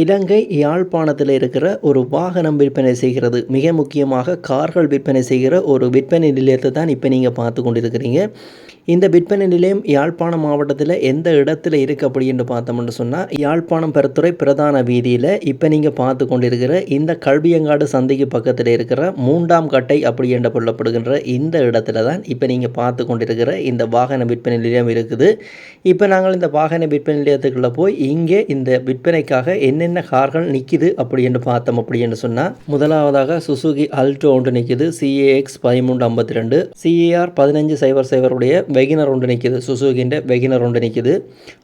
இலங்கை யாழ்ப்பாணத்தில் இருக்கிற ஒரு வாகனம் விற்பனை செய்கிறது. மிக முக்கியமாக கார்கள் விற்பனை செய்கிற ஒரு விற்பனை நிலையத்தை தான் இப்போ நீங்கள் பார்த்து கொண்டிருக்கிறீங்க. இந்த விற்பனை நிலையம் யாழ்ப்பாணம் மாவட்டத்தில் எந்த இடத்துல இருக்குது அப்படின்னு பார்த்தோம்னு சொன்னால் யாழ்ப்பாணம் பெருத்துறை பிரதான வீதியில் இப்போ நீங்கள் பார்த்து கொண்டிருக்கிற இந்த கல்வியங்காடு சந்தைக்கு பக்கத்தில் இருக்கிற மூன்றாம் கட்டை அப்படி என்று கொள்ளப்படுகின்ற இந்த இடத்துல தான் இப்போ நீங்கள் பார்த்து கொண்டிருக்கிற இந்த வாகன விற்பனை நிலையம் இருக்குது. இப்போ நாங்கள் இந்த வாகன விற்பனை நிலையத்துக்குள்ளே போய் இங்கே இந்த விற்பனைக்காக என்ன என்னென்ன கார்கள் நிற்கிது அப்படி என்று பார்த்தோம் அப்படின்னு சொன்னால் முதலாவதாக சுசுகி அல்டோ ஒன்று நிற்கிது சிஏஎக்ஸ் பதிமூன்று ஐம்பத்தி ரெண்டு சிஏஆர் பதினஞ்சு சைபர் சைபருடைய வெகினர் ஒன்று நிற்கிது சுசுகின்ற வெகினர் ஒன்று நிற்கிது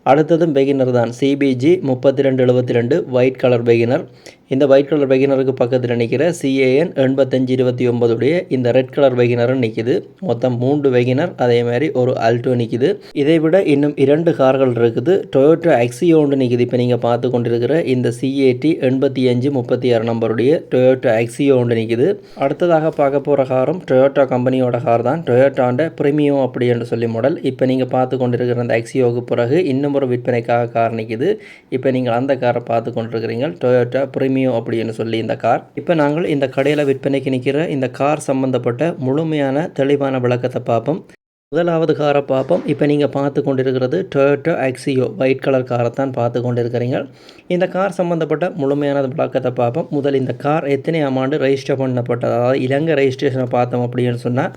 அடுத்ததும் வெகினர் தான் சிபிஜி முப்பத்தி ரெண்டு எழுபத்தி ரெண்டு ஒயிட் கலர் வெகினர் இந்த ஒயிட் கலர் வெகினருக்கு பக்கத்தில் நிற்கிற சிஏஎன் எண்பத்தஞ்சு இருபத்தி ஒன்பதுடைய இந்த ரெட் கலர் வெகினரும் நிற்கிது மொத்தம் மூன்று வெகினர் அதே மாதிரி ஒரு அல்டோ நிற்கிது இதை விட இன்னும் இரண்டு கார்கள் இருக்குது. டொயோட்டோ எக்ஸியோ நிற்கிது இப்போ நீங்கள் பார்த்து கொண்டிருக்கிற இந்த சிஏடி எண்பத்தி அஞ்சு முப்பத்தி ஆறு நம்பருடைய டொயோட்டோ எக்ஸியோ நிற்கிது அடுத்ததாக பார்க்க போகிற காரும் டொயோட்டோ கம்பெனியோட கார் தான். டொயோட்டாண்ட ப்ரீமியம் அப்படி என்று சொல்லி மாடல் இப்போ நீங்கள் பார்த்து கொண்டிருக்கிற அந்த ஆக்சியோவுக்கு பிறகு இன்னும் ஒரு விற்பனைக்காக கார் நிற்கிது இப்போ நீங்கள் அந்த காரை பார்த்து கொண்டிருக்கிறீங்க. டொயோட்டோ ப்ரீமியம் அப்படின்னு சொல்லி இந்த கார். இப்போ நாங்கள் இந்த கடையில் விற்பனைக்கு நிற்கிற இந்த கார் சம்பந்தப்பட்ட முழுமையான தெளிவான விளக்கத்தை பார்ப்போம். முதலாவது காரை பார்ப்போம். இப்போ நீங்கள் பார்த்து கொண்டிருக்கிறது டொயோட்டோ ஆக்சியோ ஒயிட் கலர் காரை தான் பார்த்து கொண்டிருக்கிறீங்க. இந்த கார் சம்மந்தப்பட்ட முழுமையான விளக்கத்தை பார்ப்போம். முதல் இந்த கார் எத்தனை ஆமாண்டு ரெஜிஸ்டர் பண்ணப்பட்டது? அதாவது இலங்கை ரெஜிஸ்ட்ரேஷனை பார்த்தோம் அப்படின்னு சொன்னால்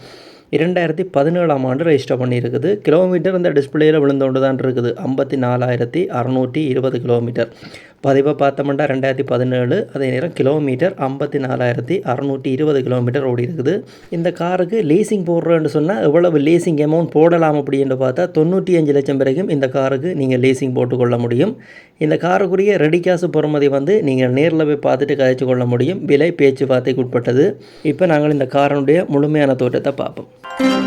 இரண்டாயிரத்தி பதினேழாம் ஆண்டு ரெஜிஸ்டர் பண்ணியிருக்குது. கிலோமீட்டர் இந்த டிஸ்பிளேயில் விழுந்தோண்டு தான் இருக்குது. ஐம்பத்தி நாலாயிரத்தி அறநூற்றி இருபது கிலோமீட்டர் பதிவை பார்த்தோம்னா ரெண்டாயிரத்தி பதினேழு. அதே நேரம் கிலோமீட்டர் ஐம்பத்தி நாலாயிரத்தி அறநூற்றி இருபது கிலோமீட்டர் ஓடி இருக்குது. இந்த காருக்கு லீசிங் போடுறோன்னு சொன்னால் எவ்வளவு லீசிங் அமௌண்ட் போடலாம் அப்படின்னு பார்த்தா தொண்ணூற்றி அஞ்சு லட்சம் வரைக்கும் இந்த காருக்கு நீங்கள் லீசிங் போட்டுக்கொள்ள முடியும். இந்த காருக்குரிய ரெடி காசு பொறுமதி வந்து நீங்கள் நேரில் போய் பார்த்துட்டு கதைச்சு கொள்ள முடியும். விலை பேச்சுவார்த்தைக்கு உட்பட்டது. இப்போ நாங்கள் இந்த காரனுடைய முழுமையான தோற்றத்தை பார்ப்போம்.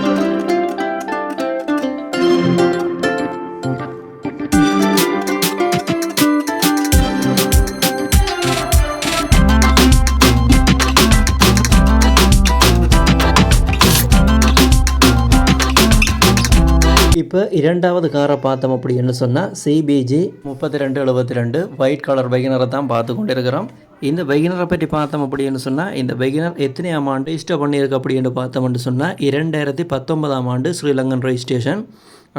இப்போ இரண்டாவது காரை பார்த்தோம் அப்படின்னு சொன்னால் சிபிஜி முப்பத்தி ரெண்டு எழுபத்தி ரெண்டு ஒயிட் கலர் பைகினரை தான் பார்த்து கொண்டிருக்கிறோம். இந்த பைகினரை பற்றி பார்த்தோம் அப்படின்னு சொன்னால் இந்த வெகினர் எத்தனையாம் ஆண்டு ரெஜிஸ்டர் பண்ணியிருக்கு அப்படின்னு பார்த்தோம்னு சொன்னால் இரண்டாயிரத்தி பத்தொன்பதாம் ஆண்டு ஸ்ரீலங்கன் ரெஜிஸ்ட்ரேஷன்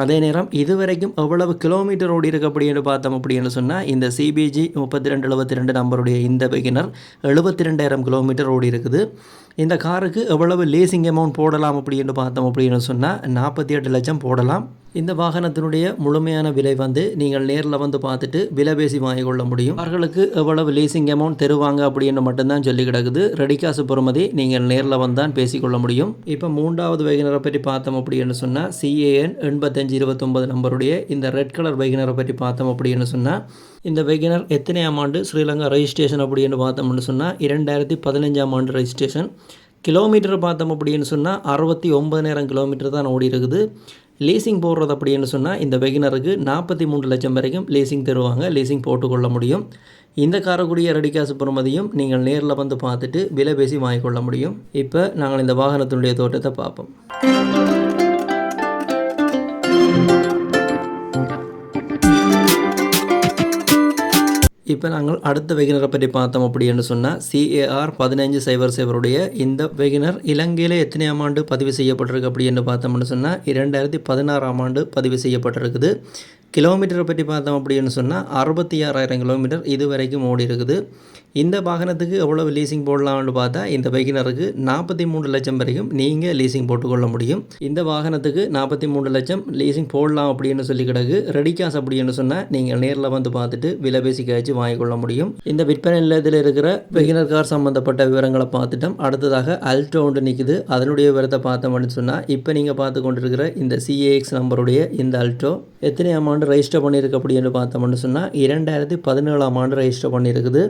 அதே நேரம் இதுவரைக்கும் எவ்வளவு கிலோமீட்டர் ஓடி இருக்கு அப்படின்னு பார்த்தோம் அப்படின்னு சொன்னால் இந்த சிபிஜி முப்பத்தி ரெண்டு எழுபத்தி ரெண்டு நம்பருடைய இந்த பிகினர் எழுபத்தி ரெண்டாயிரம் கிலோமீட்டர் ஓடி இருக்குது. இந்த காருக்கு எவ்வளவு லேசிங் அமௌண்ட் போடலாம் அப்படின்னு பார்த்தோம் அப்படின்னு சொன்னால் நாற்பத்தி எட்டு லட்சம் போடலாம். இந்த வாகனத்தினுடைய முழுமையான விலை வந்து நீங்கள் நேரில் வந்து பார்த்துட்டு விலை பேசி வாங்கிக் கொள்ள முடியும். அவர்களுக்கு எவ்வளவு லீசிங் அமௌண்ட் தருவாங்க அப்படின்னு மட்டும்தான் சொல்லி கிடக்குது. ரெடி காசு பொறுமதி நீங்கள் நேரில் வந்து தான் பேசிக்கொள்ள முடியும். இப்போ மூன்றாவது வைகினரை பற்றி பார்த்தோம் அப்படின்னு சொன்னால் சிஏஎன் எண்பத்தஞ்சு இருபத்தொம்பது நம்பருடைய இந்த ரெட் கலர் வைகினரை பற்றி பார்த்தோம் அப்படின்னு சொன்னால் இந்த வெகினர் எத்தனையாம் ஆண்டு ஸ்ரீலங்கா ரெஜிஸ்ட்ரேஷன் அப்படின்னு பார்த்தோம்னு சொன்னால் இரண்டாயிரத்தி பதினஞ்சாம் ஆண்டு ரெஜிஸ்ட்ரேஷன் கிலோமீட்டர் பார்த்தோம் அப்படின்னு சொன்னால் அறுபத்தி ஒம்பதாயிரம் கிலோமீட்டர் தான் ஓடி இருக்குது லீசிங் போடுறது அப்படின்னு சொன்னால் இந்த வெகினருக்கு நாற்பத்தி மூன்று லட்சம் வரைக்கும் லீசிங் தருவாங்க லீசிங் போட்டுக்கொள்ள முடியும். இந்த காரக்குடிய ரெடிகா காசு நீங்கள் நேரில் வந்து பார்த்துட்டு விலை பேசி வாங்கிக்கொள்ள முடியும். இப்போ நாங்கள் இந்த வாகனத்தினுடைய தோட்டத்தை பார்ப்போம். இப்போ நாங்கள் அடுத்த வெகினரை பற்றி பார்த்தோம் அப்படின்னு சொன்னால் சிஏஆர் பதினஞ்சு சைபர் சைபருடைய இந்த வெகினர் இலங்கையில் எத்தனையாம் ஆண்டு பதிவு செய்யப்பட்டிருக்கு அப்படின்னு பார்த்தோம்னு சொன்னால் இரண்டாயிரத்தி பதினாறாம் ஆண்டு பதிவு செய்யப்பட்டிருக்குது. கிலோமீட்டரை பற்றி பார்த்தோம் அப்படின்னு சொன்னால் அறுபத்தி ஆறாயிரம் கிலோமீட்டர் இது வரைக்கும் ஓடி இருக்குது. இந்த வாகனத்துக்கு எவ்வளோ லீசிங் போடலாம்னு பார்த்தா இந்த பைக்கினருக்கு நாற்பத்தி மூணு லட்சம் வரைக்கும் நீங்கள் லீசிங் போட்டுக்கொள்ள முடியும். இந்த வாகனத்துக்கு நாற்பத்தி மூணு லட்சம் லீசிங் போடலாம் அப்படின்னு சொல்லி கிடக்கு. ரெடி காசு அப்படின்னு சொன்னால் நீங்கள் நேரில் வந்து பார்த்துட்டு விலை பேசி காய்ச்சி வாங்கிக்கொள்ள முடியும். இந்த விற்பனை நிலையத்தில் இருக்கிற பெகினர் கார் சம்மந்தப்பட்ட விவரங்களை பார்த்துட்டோம். அடுத்ததாக அல்டோ ஒன்று நிற்குது அதனுடைய விவரத்தை பார்த்தோம் அப்படின்னு சொன்னால் இப்போ நீங்கள் பார்த்து கொண்டிருக்கிற இந்த சிஏஎக்ஸ் நம்பருடைய இந்த அல்ட்டோ எத்தனை அமௌண்ட் ஆண்டு ரெஜிஸ்டர் பண்ணியிருக்கு அப்படின்னு பார்த்தோம்னு சொன்னால் இரண்டாயிரத்தி பதினேழாம் ஆண்டு ரெஜிஸ்டர் பண்ணியிருக்குது.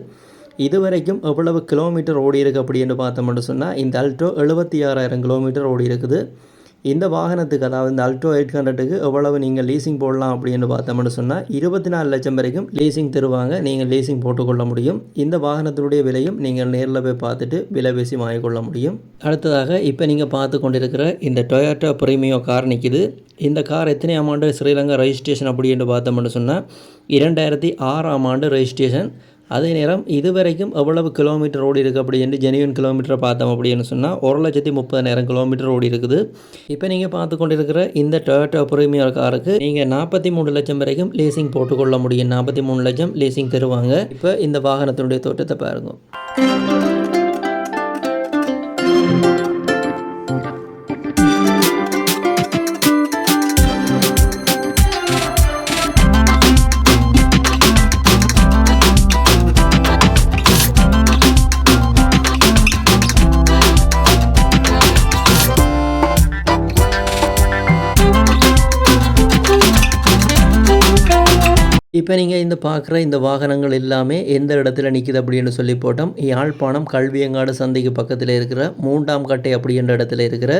இதுவரைக்கும் எவ்வளவு கிலோமீட்டர் ஓடியிருக்கு அப்படின்னு பார்த்தோம்னு சொன்னால் இந்த அல்டோ எழுபத்தி ஆறாயிரம் கிலோமீட்டர் ஓடி இருக்குது இந்த வாகனத்துக்கு அதாவது இந்த அல்ட்ரோ எயிட் ஹண்ட்ரட்டுக்கு எவ்வளவு நீங்கள் லீசிங் போடலாம் அப்படின்னு பார்த்தோம்னு சொன்னால் இருபத்தி நாலு லட்சம் வரைக்கும் லீசிங் தருவாங்க நீங்கள் லீசிங் போட்டுக்கொள்ள முடியும். இந்த வாகனத்தினுடைய விலையும் நீங்கள் நேரில் போய் பார்த்துட்டு விலை பேசி வாங்கிக்கொள்ள முடியும். அடுத்ததாக இப்போ நீங்கள் பார்த்து கொண்டிருக்கிற இந்த டொயோட்டோ ப்ரீமியோ கார் நிற்கிது இந்த கார் எத்தனை ஆமாண்டு ஸ்ரீலங்கா ரெஜிஸ்ட்ரேஷன் அப்படின்னு பார்த்தோம்னு சொன்னால் இரண்டாயிரத்தி ஆறாம் ஆண்டு ரெஜிஸ்ட்ரேஷன் அதே நேரம் இதுவரைக்கும் எவ்வளவு கிலோமீட்டர் ஓடி இருக்குது அப்படின்னு ஜெனியூன் கிலோமீட்டரை பார்த்தோம் அப்படின்னு சொன்னால் ஒரு லட்சத்தி முப்பதாயிரம் கிலோமீட்டர் ஓடி இருக்குது. இப்போ நீங்கள் பார்த்து கொண்டிருக்கிற இந்த டொயோட்டோ பிரீமியர் காருக்கு நீங்கள் நாற்பத்தி மூணு லட்சம் வரைக்கும் லீசிங் போட்டுக்கொள்ள முடியும். நாற்பத்தி மூணு லட்சம் லீசிங் தருவாங்க. இப்போ இந்த வாகனத்தினுடைய தோற்றத்தை பாருங்க. இப்போ நீங்கள் இந்த பார்க்குற இந்த வாகனங்கள் எல்லாமே எந்த இடத்துல நிற்கிது அப்படின்னு சொல்லி போட்டோம். யாழ்ப்பாணம் கல்வியங்காடு சந்தைக்கு பக்கத்தில் இருக்கிற மூன்றாம் கட்டை அப்படின்ற இடத்துல இருக்கிற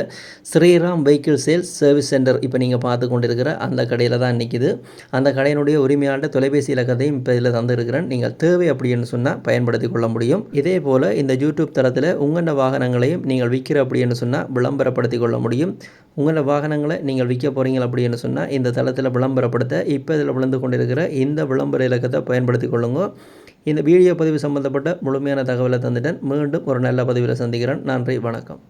Sriram vehicle sales service centre இப்போ நீங்கள் பார்த்து கொண்டு இருக்கிற அந்த கடையில் தான் நிற்கிது அந்த கடையினுடைய உரிமையாளர் தொலைபேசி இலக்கத்தையும் இப்போ இதில் தந்துருக்கிறேன். நீங்கள் தேவை அப்படின்னு சொன்னால் பயன்படுத்தி கொள்ள முடியும். இதே போல் இந்த யூடியூப் தளத்தில் உங்களோட வாகனங்களையும் நீங்கள் விற்கிற அப்படின்னு சொன்னால் விளம்பரப்படுத்தி கொள்ள முடியும். உங்களோட வாகனங்களை நீங்கள் விற்க போகிறீங்க அப்படின்னு சொன்னால் இந்த தளத்தில் விளம்பரப்படுத்த இப்போ இதில் விழுந்து கொண்டிருக்கிற இந்த விளம்பர இலக்கத்தை பயன்படுத்தி கொள்ளுங்க. இந்த வீடியோ பதிவு சம்பந்தப்பட்ட முழுமையான தகவலை தந்துட்டேன். மீண்டும் ஒரு நல்ல பதிவில் சந்திக்கிறேன். நன்றி வணக்கம்.